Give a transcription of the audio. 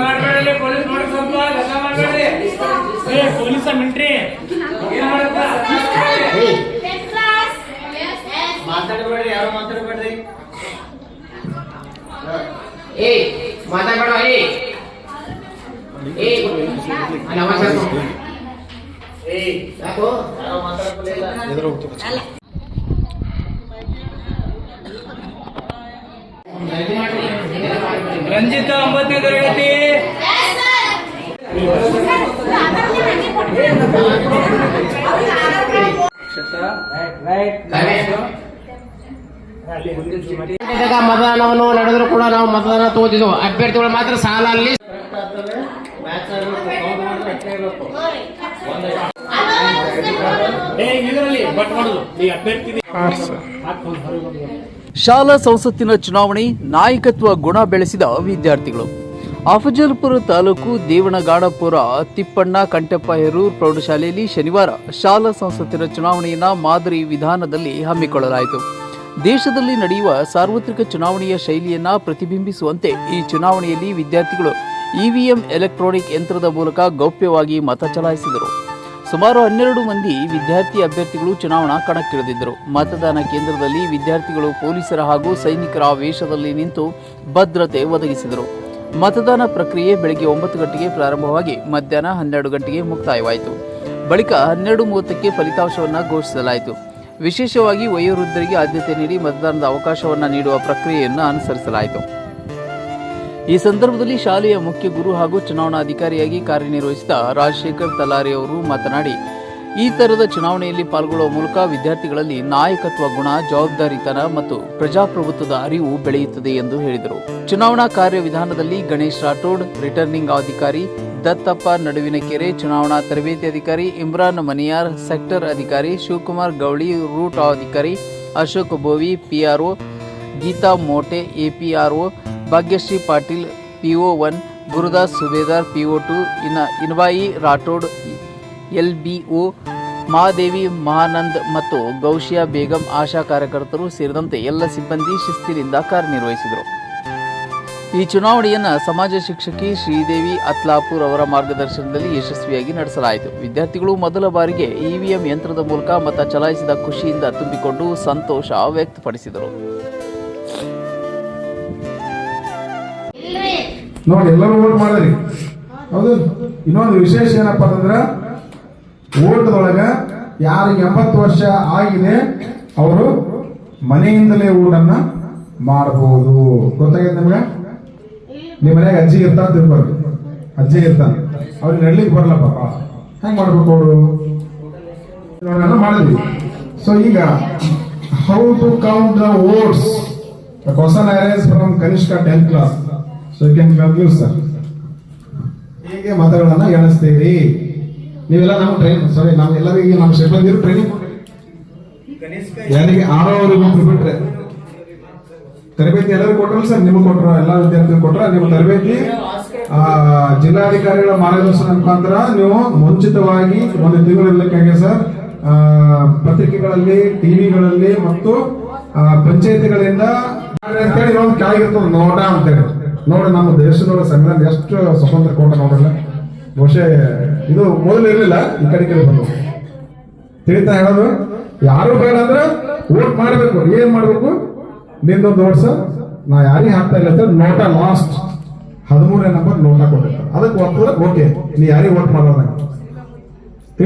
ಮಾಡ್ಬೇಡಿ ಪೊಲೀಸ್ ನೋಡಿ ಸ್ವಲ್ಪ ಜಗಳ ಮಾಡ್ಬೇಡಿ ಏ ಪೊಲೀಸ ಮಿಲ್ಟ್ರಿ. ಏನ್ ಮಾಡತ್ತ ಮಾತಾಡಬೇಡ್ರಿ ಯಾರು ಮಾತಾಡಬೇಡ್ರಿ. ಏ ಮಾತಾಡ್ಬೇಡ ಏ. ಅಲ್ಲಿ ಏ ಯಾಕೋ? ಯಾರು. ರಂಜಿತ ಒಂಬತ್ತನೇ ತರಗತಿ. ಮತದಾನವನ್ನು ನಡೆದರೂ ಕೂಡ ನಾವು ಮತದಾನ ತಗೋತಿದ್ವು ಅಭ್ಯರ್ಥಿಗಳು ಮಾತ್ರ ಇರಬೇಕು ಏ ಇದರಲ್ಲಿ ಬಟ್ ಮಾಡುದು. ಈ ಅಭ್ಯರ್ಥಿ ಶಾಲಾ ಸಂಸತ್ತಿನ ಚುನಾವಣೆ ನಾಯಕತ್ವ ಗುಣ ಬೆಳೆಸಿದ ವಿದ್ಯಾರ್ಥಿಗಳು. ಅಫಜಲ್ಪುರ ತಾಲೂಕು ದೇವನಗಾಡಪುರ ತಿಪ್ಪಣ್ಣ ಕಂಠಪ್ಪ ಹೆರೂರ್ ಪ್ರೌಢಶಾಲೆಯಲ್ಲಿ ಶನಿವಾರ ಶಾಲಾ ಸಂಸತ್ತಿನ ಚುನಾವಣೆಯನ್ನ ಮಾದರಿ ವಿಧಾನದಲ್ಲಿ ಹಮ್ಮಿಕೊಳ್ಳಲಾಯಿತು. ದೇಶದಲ್ಲಿ ನಡೆಯುವ ಸಾರ್ವತ್ರಿಕ ಚುನಾವಣೆಯ ಶೈಲಿಯನ್ನ ಪ್ರತಿಬಿಂಬಿಸುವಂತೆ ಈ ಚುನಾವಣೆಯಲ್ಲಿ ವಿದ್ಯಾರ್ಥಿಗಳು ಇವಿಎಂ ಎಲೆಕ್ಟ್ರಾನಿಕ್ ಯಂತ್ರದ ಮೂಲಕ ಗೌಪ್ಯವಾಗಿ ಮತ ಚಲಾಯಿಸಿದರು. ಸುಮಾರು ಹನ್ನೆರಡು ಮಂದಿ ವಿದ್ಯಾರ್ಥಿ ಅಭ್ಯರ್ಥಿಗಳು ಚುನಾವಣಾ ಕಣಕ್ಕಿಳಿದಿದ್ದರು. ಮತದಾನ ಕೇಂದ್ರದಲ್ಲಿ ವಿದ್ಯಾರ್ಥಿಗಳು ಪೊಲೀಸರ ಹಾಗೂ ಸೈನಿಕರ ವೇಷದಲ್ಲಿ ನಿಂತು ಭದ್ರತೆ ಒದಗಿಸಿದರು. ಮತದಾನ ಪ್ರಕ್ರಿಯೆ ಬೆಳಗ್ಗೆ ಒಂಬತ್ತು ಗಂಟೆಗೆ ಪ್ರಾರಂಭವಾಗಿ ಮಧ್ಯಾಹ್ನ ಹನ್ನೆರಡು ಗಂಟೆಗೆ ಮುಕ್ತಾಯವಾಯಿತು. ಬಳಿಕ ಹನ್ನೆರಡು ಮೂವತ್ತಕ್ಕೆ ಫಲಿತಾಂಶವನ್ನು ಘೋಷಿಸಲಾಯಿತು. ವಿಶೇಷವಾಗಿ ವಯೋವೃದ್ಧರಿಗೆ ಆದ್ಯತೆ ನೀಡಿ ಮತದಾನದ ಅವಕಾಶವನ್ನು ನೀಡುವ ಪ್ರಕ್ರಿಯೆಯನ್ನು ಅನುಸರಿಸಲಾಯಿತು. ಈ ಸಂದರ್ಭದಲ್ಲಿ ಶಾಲೆಯ ಮುಖ್ಯ ಗುರು ಹಾಗೂ ಚುನಾವಣಾಧಿಕಾರಿಯಾಗಿ ಕಾರ್ಯನಿರ್ವಹಿಸಿದ ರಾಜಶೇಖರ್ ತಲಾರಿ ಅವರು ಮಾತನಾಡಿ, ಈ ತರದ ಚುನಾವಣೆಯಲ್ಲಿ ಪಾಲ್ಗೊಳ್ಳುವ ಮೂಲಕ ವಿದ್ಯಾರ್ಥಿಗಳಲ್ಲಿ ನಾಯಕತ್ವ ಗುಣ, ಜವಾಬ್ದಾರಿತನ ಮತ್ತು ಪ್ರಜಾಪ್ರಭುತ್ವದ ಅರಿವು ಬೆಳೆಯುತ್ತದೆ ಎಂದು ಹೇಳಿದರು. ಚುನಾವಣಾ ಕಾರ್ಯವಿಧಾನದಲ್ಲಿ ಗಣೇಶ್ ರಾಠೋಡ್, ರಿಟರ್ನಿಂಗ್ ಅಧಿಕಾರಿ ದತ್ತಪ್ಪ, ನಡುವಿನ ಕೆರೆ ಚುನಾವಣಾ ತರಬೇತಿ ಅಧಿಕಾರಿ ಇಮ್ರಾನ್ ಮನಿಯಾರ್, ಸೆಕ್ಟರ್ ಅಧಿಕಾರಿ ಶಿವಕುಮಾರ್ ಗೌಳಿ, ರೂಟ್ ಅಧಿಕಾರಿ Ashok Bovi PRO Geetha Mote, APRO Bhagyashree Patil PO one, Gurudas Subedar PO two ಇನ ಇನ್ವಾಯಿ ರಾಠೋಡ್ ಎಲ್ಬಿಒ ಮಹಾದೇವಿ, ಮಹಾನಂದ್ ಮತ್ತು ಗೌಶಿಯಾ ಬೇಗಂ ಆಶಾ ಕಾರ್ಯಕರ್ತರು ಸೇರಿದಂತೆ ಎಲ್ಲ ಸಿಬ್ಬಂದಿ ಶಿಸ್ತಿನಿಂದ ಕಾರ್ಯನಿರ್ವಹಿಸಿದರು. ಈ ಚುನಾವಣೆಯನ್ನು ಸಮಾಜ ಶಿಕ್ಷಕಿ ಶ್ರೀದೇವಿ ಅತ್ಲಾಪುರ್ ಅವರ ಮಾರ್ಗದರ್ಶನದಲ್ಲಿ ಯಶಸ್ವಿಯಾಗಿ ನಡೆಸಲಾಯಿತು. ವಿದ್ಯಾರ್ಥಿಗಳು ಮೊದಲ ಬಾರಿಗೆ ಇವಿಎಂ ಯಂತ್ರದ ಮೂಲಕ ಮತ ಚಲಾಯಿಸಿದ ಖುಷಿಯಿಂದ ತುಂಬಿಕೊಂಡು ಸಂತೋಷ ವ್ಯಕ್ತಪಡಿಸಿದರು. ನೋಡಿ, ಎಲ್ಲರೂ ಓಟ್ ಮಾಡಿದ್ರಿ. ಹೌದು. ಇನ್ನೊಂದು ವಿಶೇಷ ಏನಪ್ಪಾ ಅಂತಂದ್ರ, ಓಟ್ದೊಳಗ ಯಾರಿಗೆ ಎಂಬತ್ತು ವರ್ಷ ಆಗಿದೆ, ಅವರು ಮನೆಯಿಂದಲೇ ಊಟನ್ನ ಮಾಡಬಹುದು ಗೊತ್ತಾಗಿದೆ ನಿಮ್ಗೆ? ನಿಮ್ಮ ಮನೆಗೆ ಅಜ್ಜಿ ಇರ್ತಾ ತಿಳ್ಬಾರ್ದು ಅಜ್ಜಿ ಇರ್ತಾನೆ ಅವ್ರಿಗೆ ನಡ್ಲಿಕ್ಕೆ ಬರಲ್ಲ ಪಾಪ ಹೆಂಗ್ ಮಾಡ್ಬೇಕು ಅವರು? ಮಾಡಿದ್ವಿ. ಸೊ ಈಗ how to count the votes question arise from ಕನಿಷ್ಠ tenth class so you can conclude sir ಹೇಗೆ ಮತಗಳನ್ನ ಎಣಿಸ್ತೀರಿ ನೀವೆಲ್ಲ ನಮ್ಮ ಟ್ರೈನ್ ಸಾರಿ ನಾವು ಎಲ್ಲರಿಗೆ ನಮ್ಮ ಸಿಬ್ಬಂದಿರು ಟ್ರೈನಿಂಗ್ ಯಾರಿಗೆ ಆರೋವರೆಗೂ ಬಿಟ್ರೆ ತರಬೇತಿ ಎಲ್ಲರೂ ಕೊಟ್ಟರು ಸರ್ ನಿಮ್ಗೆ ಕೊಟ್ಟರು ಎಲ್ಲ ವಿದ್ಯಾರ್ಥಿಗಳು ಕೊಟ್ಟರು ನಿಮ್ಮ ತರಬೇತಿ ಆ, ಜಿಲ್ಲಾಧಿಕಾರಿಗಳ ಮಾರ್ಗದರ್ಶನ ಮುಖಾಂತರ ನೀವು ಮುಂಚಿತವಾಗಿ ಒಂದು ತಿಂಗಳಿರ್ಲಿಕ್ಕಾಗಿ ಸರ್ ಆ, ಪತ್ರಿಕೆಗಳಲ್ಲಿ ಟಿವಿಗಳಲ್ಲಿ ಮತ್ತು ಪಂಚಾಯತಿಗಳಿಂದ ಅಂತೇಳಿ ಒಂದು ಕೆಳಗಿರ್ತದೆ ನೋಟ ಅಂತೇಳಿ ನೋಡಿ, ನಮ್ಮ ದೇಶದೊಳಗೆ ಸಂವಿಧಾನ ಎಷ್ಟು ಸ್ವತಂತ್ರ ಕೊಟ್ಟ ನೋಡಲ್ಲ ಬಹುಶಃ ಇದು ಮೊದಲು ಇರಲಿಲ್ಲ, ಈ ಕಡೆ ಕಡೆ ಬಂದು. ತಿಳಿತಾ ಹೇಳೋದು, ಯಾರು ಬೇಡ ಅಂದ್ರೆ ವೋಟ್ ಮಾಡಬೇಕು. ಏನ್ ಮಾಡ್ಬೇಕು? ನಿಂದೊಂದು ಸರ್ ನಾ ಯಾರಿಗೆ ಹಾಕ್ತಾ ಇಲ್ಲ ಸರ್ ನೋಟ ಲಾಸ್ಟ್ ಹದಿಮೂರನೇ ನಂಬರ್ ನೋಟ ಕೊಟ್ಟಿರ್ತಾರೆ. ಅದಕ್ಕೆ ಓಕೆ ನೀ ಯಾರಿಗೆ ವೋಟ್ ಮಾಡೋದಂಗ?